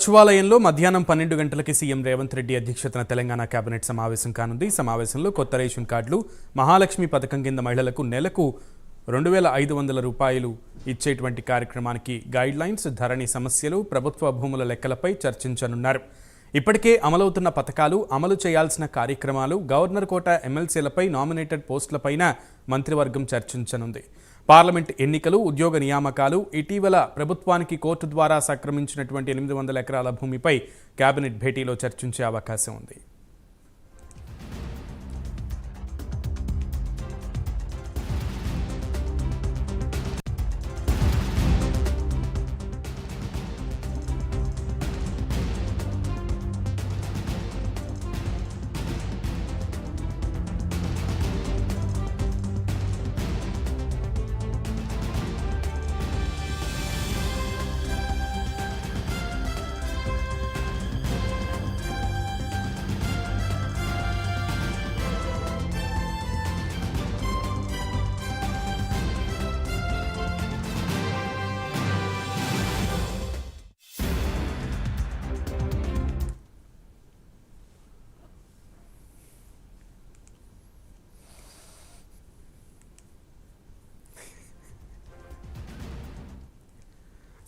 సచివాలయంలో మధ్యాహ్నం పన్నెండు గంటలకి సీఎం రేవంత్ రెడ్డి అధ్యక్షతన తెలంగాణ కేబినెట్ సమావేశం కానుంది. ఈ సమావేశంలో కొత్త రేషన్ కార్డులు మహాలక్ష్మి పథకం కింద మహిళలకు నెలకు రెండు వేల ఐదు వందల రూపాయలు ఇచ్చేటువంటి కార్యక్రమానికి గైడ్ లైన్స్ ధరణి సమస్యలు ప్రభుత్వ భూముల లెక్కలపై చర్చించనున్నారు. ఇప్పటికే అమలవుతున్న పథకాలు అమలు చేయాల్సిన కార్యక్రమాలు గవర్నర్ కోట ఎమ్మెల్సీలపై నామినేటెడ్ పోస్టులపైన మంత్రివర్గం చర్చించనుంది. పార్లమెంట్ ఎన్నికలు ఉద్యోగ నియామకాలు ఇటీవల ప్రభుత్వానికి కోర్టు ద్వారా సక్రమించినటువంటి ఎనిమిది వందల ఎకరాల భూమిపై కేబినెట్ భేటీలో చర్చించే అవకాశం ఉంది.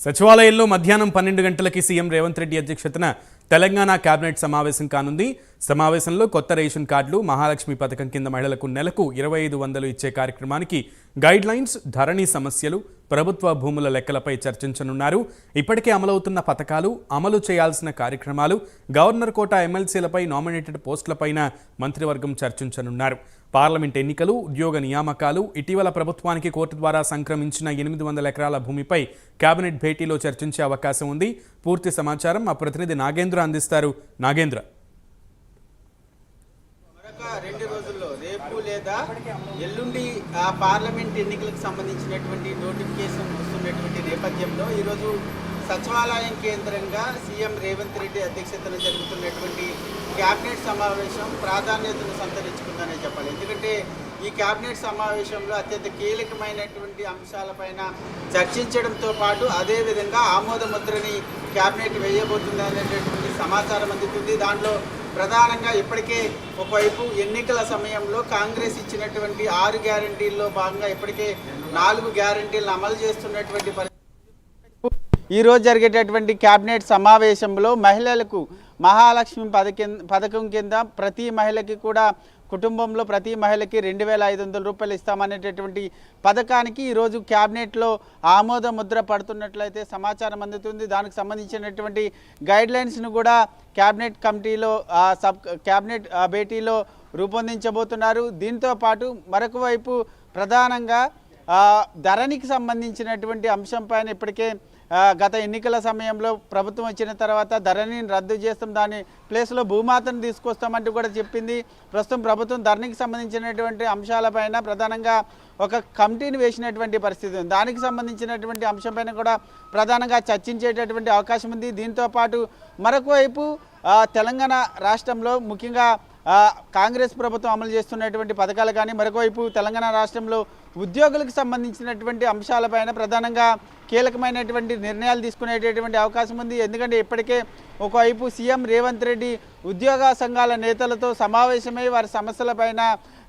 సచివాలయంలో మధ్యాహ్నం పన్నెండు గంటలకి సీఎం రేవంత్ రెడ్డి అధ్యక్షతన తెలంగాణ కేబినెట్ సమావేశం కానుంది. సమావేశంలో కొత్త రేషన్ కార్డులు మహాలక్ష్మి పథకం కింద మహిళలకు నెలకు ఇరవై ఐదు వందలు ఇచ్చే కార్యక్రమానికి గైడ్ లైన్స్ ధరణి సమస్యలు ప్రభుత్వ భూముల లెక్కలపై చర్చించనున్నారు. ఇప్పటికే అమలవుతున్న పథకాలు అమలు చేయాల్సిన కార్యక్రమాలు గవర్నర్ కోట ఎమ్మెల్సీలపై నామినేటెడ్ పోస్టులపైన మంత్రివర్గం చర్చించనున్నారు. పార్లమెంట్ ఎన్నికలు ఉద్యోగ నియామకాలు ఇటీవల ప్రభుత్వానికి కోర్టు ద్వారా సంక్రమించిన ఎనిమిది వందల ఎకరాల భూమిపై కేబినెట్ భేటీలో చర్చించే అవకాశం ఉంది. పూర్తి సమాచారం మా ప్రతినిధి నాగేంద్ర అందిస్తారు. నాగేంద్ర. రెండు రోజుల్లో రేపు లేదా ఎల్లుండి ఆ పార్లమెంట్ ఎన్నికలకు సంబంధించినటువంటి నోటిఫికేషన్ వస్తున్నటువంటి నేపథ్యంలో ఈరోజు సచివాలయం కేంద్రంగా సీఎం రేవంత్ రెడ్డి అధ్యక్షతన జరుగుతున్నటువంటి క్యాబినెట్ సమావేశం ప్రాధాన్యతను సంతరించుకుందనే చెప్పాలి. ఎందుకంటే ఈ క్యాబినెట్ సమావేశంలో అత్యంత కీలకమైనటువంటి అంశాలపైన చర్చించడంతో పాటు అదేవిధంగా ఆమోద ముద్రని క్యాబినెట్ వేయబోతుంది అనేటటువంటి సమాచారం అందుతుంది. దాంట్లో ప్రధానంగా ఇప్పటికే ఒకవైపు ఎన్నికల సమయంలో కాంగ్రెస్ ఇచ్చినటువంటి ఆరు గ్యారంటీల్లో భాగంగా ఇప్పటికే నాలుగు గ్యారంటీలను అమలు చేస్తున్నటువంటి ఈరోజు జరిగేటటువంటి క్యాబినెట్ సమావేశంలో మహిళలకు మహాలక్ష్మి పథకం పథకం కింద ప్రతి మహిళకి కూడా కుటుంబంలో ప్రతి మహిళకి రెండు వేల ఐదు వందల రూపాయలు ఇస్తామనేటటువంటి పథకానికి ఈరోజు క్యాబినెట్లో ఆమోద ముద్ర పడుతున్నట్లయితే సమాచారం అందుతుంది. దానికి సంబంధించినటువంటి గైడ్ లైన్స్ను కూడా క్యాబినెట్ కమిటీలో సబ్ క్యాబినెట్ భేటీలో రూపొందించబోతున్నారు. దీంతో పాటు మరొక వైపు ప్రధానంగా ఆ, ధరణికి సంబంధించినటువంటి అంశం పైన ఇప్పటికే గత ఎన్నికల సమయంలో ప్రభుత్వం వచ్చిన తర్వాత ధరణిని రద్దు చేస్తాం దాని ప్లేస్లో భూమాతను తీసుకొస్తామంటూ కూడా చెప్పింది. ప్రస్తుతం ప్రభుత్వం ధరణికి సంబంధించినటువంటి అంశాలపైన ప్రధానంగా ఒక కమిటీని వేసినటువంటి పరిస్థితి ఉంది. దానికి సంబంధించినటువంటి అంశంపైన కూడా ప్రధానంగా చర్చించేటటువంటి అవకాశం ఉంది. దీంతో పాటు మరొక వైపు తెలంగాణ రాష్ట్రంలో ముఖ్యంగా కాంగ్రెస్ ప్రభుత్వం అమలు చేస్తున్నటువంటి పథకాలు కానీ మరొకవైపు తెలంగాణ రాష్ట్రంలో ఉద్యోగులకు సంబంధించినటువంటి అంశాలపైన ప్రధానంగా కీలకమైనటువంటి నిర్ణయాలు తీసుకునేటటువంటి అవకాశం ఉంది. ఎందుకంటే ఇప్పటికే ఒకవైపు సీఎం రేవంత్ రెడ్డి ఉద్యోగ సంఘాల నేతలతో సమావేశమై వారి సమస్యలపైన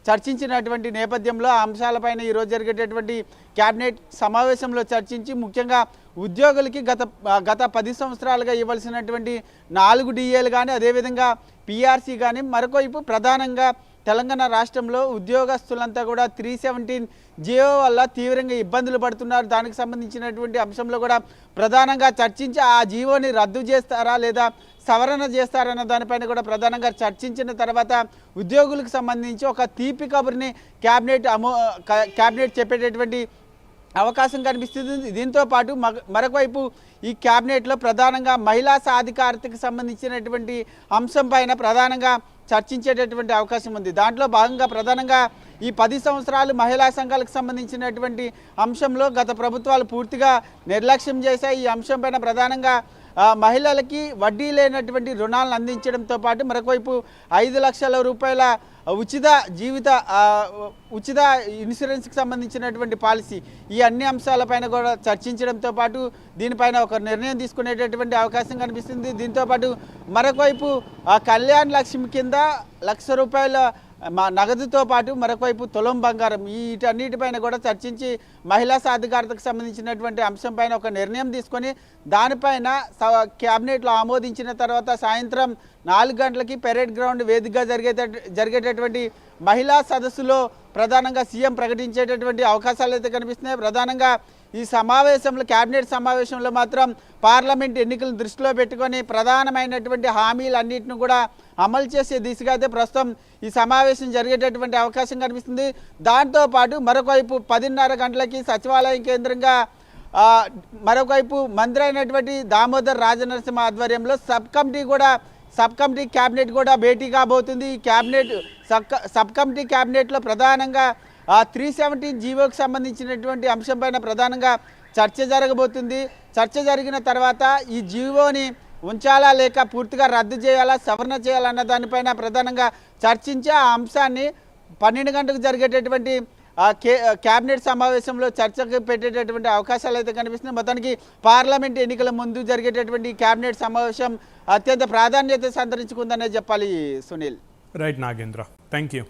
చర్చించినటువంటి నేపథ్యంలో ఆ అంశాలపైన ఈరోజు జరిగేటటువంటి కేబినెట్ సమావేశంలో చర్చించి ముఖ్యంగా ఉద్యోగులకి గత గత పది సంవత్సరాలుగా ఇవ్వాల్సినటువంటి నాలుగు డిఏలు కానీ అదేవిధంగా పీఆర్సీ కానీ మరొకవైపు ప్రధానంగా తెలంగాణ రాష్ట్రంలో ఉద్యోగస్తులంతా కూడా త్రీ సెవెంటీన్ జియో వల్ల తీవ్రంగా ఇబ్బందులు పడుతున్నారు. దానికి సంబంధించినటువంటి అంశంలో కూడా ప్రధానంగా చర్చించి ఆ జీవోని రద్దు చేస్తారా లేదా సవరణ చేస్తారన్న దానిపైన కూడా ప్రధానంగా చర్చించిన తర్వాత ఉద్యోగులకు సంబంధించి ఒక తీపి కబుర్ని క్యాబినెట్ అమో క్యాబినెట్ చెప్పేటటువంటి అవకాశం కనిపిస్తుంది. దీంతో పాటు మగ- మరొక వైపు ఈ క్యాబినెట్లో ప్రధానంగా మహిళా సాధికారతకు సంబంధించినటువంటి అంశం పైన ప్రధానంగా చర్చించేటటువంటి అవకాశం ఉంది. దాంట్లో భాగంగా ప్రధానంగా ఈ పది సంవత్సరాలు మహిళా సంఘాలకు సంబంధించినటువంటి అంశంలో గత ప్రభుత్వాలు పూర్తిగా నిర్లక్ష్యం చేశాయి. ఈ అంశం పైన ప్రధానంగా మహిళలకి వడ్డీ లేనటువంటి రుణాలను అందించడంతో పాటు మరొకవైపు ఐదు లక్షల రూపాయల ఉచిత జీవిత ఉచిత ఇన్సూరెన్స్కి సంబంధించినటువంటి పాలసీ ఈ అన్ని అంశాలపైన కూడా చర్చించడంతో పాటు దీనిపైన ఒక నిర్ణయం తీసుకునేటటువంటి అవకాశం కనిపిస్తుంది. దీంతో పాటు మరొకవైపు ఆ కళ్యాణ్ లక్ష్మి కింద లక్ష రూపాయల మా నగదుతో పాటు మరొకవైపు తులం బంగారం వీటన్నిటిపైన కూడా చర్చించి మహిళా సాధికారతకు సంబంధించినటువంటి అంశంపైన ఒక నిర్ణయం తీసుకొని దానిపైన స- క్యాబినెట్లో ఆమోదించిన తర్వాత సాయంత్రం నాలుగు గంటలకి పెరేడ్ గ్రౌండ్ వేదికగా జరిగే జరిగేటటువంటి మహిళా సదస్సులో ప్రధానంగా సీఎం ప్రకటించేటటువంటి అవకాశాలు అయితే కనిపిస్తున్నాయి. ప్రధానంగా ఈ సమావేశంలో కేబినెట్ సమావేశంలో మాత్రం పార్లమెంట్ ఎన్నికలను దృష్టిలో పెట్టుకొని ప్రధానమైనటువంటి హామీలన్నింటిని కూడా అమలు చేసే దిశగా అయితే ప్రస్తుతం ఈ సమావేశం జరిగేటటువంటి అవకాశం కనిపిస్తుంది. దాంతోపాటు మరొకవైపు పదిన్నర గంటలకి సచివాలయం కేంద్రంగా మరొకవైపు మంత్రి అయినటువంటి దామోదర్ రాజనరసింహ ఆధ్వర్యంలో సబ్ కమిటీ కూడా సబ్ కమిటీ క్యాబినెట్ కూడా భేటీ కాబోతుంది. ఈ క్యాబినెట్ సబ్ సబ్ కమిటీ క్యాబినెట్లో ప్రధానంగా త్రీ సెవెంటీన్ జీవోకి సంబంధించినటువంటి అంశంపైన ప్రధానంగా చర్చ జరగబోతుంది. చర్చ జరిగిన తర్వాత ఈ జీవోని ఉంచాలా లేక పూర్తిగా రద్దు చేయాలా సవరణ చేయాలన్న దానిపైన ప్రధానంగా చర్చించి ఆ అంశాన్ని పన్నెండు గంటలకు జరిగేటటువంటి ఆ కే క్యాబినెట్ సమావేశంలో చర్చకు పెట్టేటటువంటి అవకాశాలు అయితే కనిపిస్తున్నాయి. మొత్తానికి పార్లమెంట్ ఎన్నికల ముందు జరిగేటటువంటి క్యాబినెట్ సమావేశం అత్యంత ప్రాధాన్యత సంతరించుకుందనే చెప్పాలి Sunil. Right Nagendra. Thank you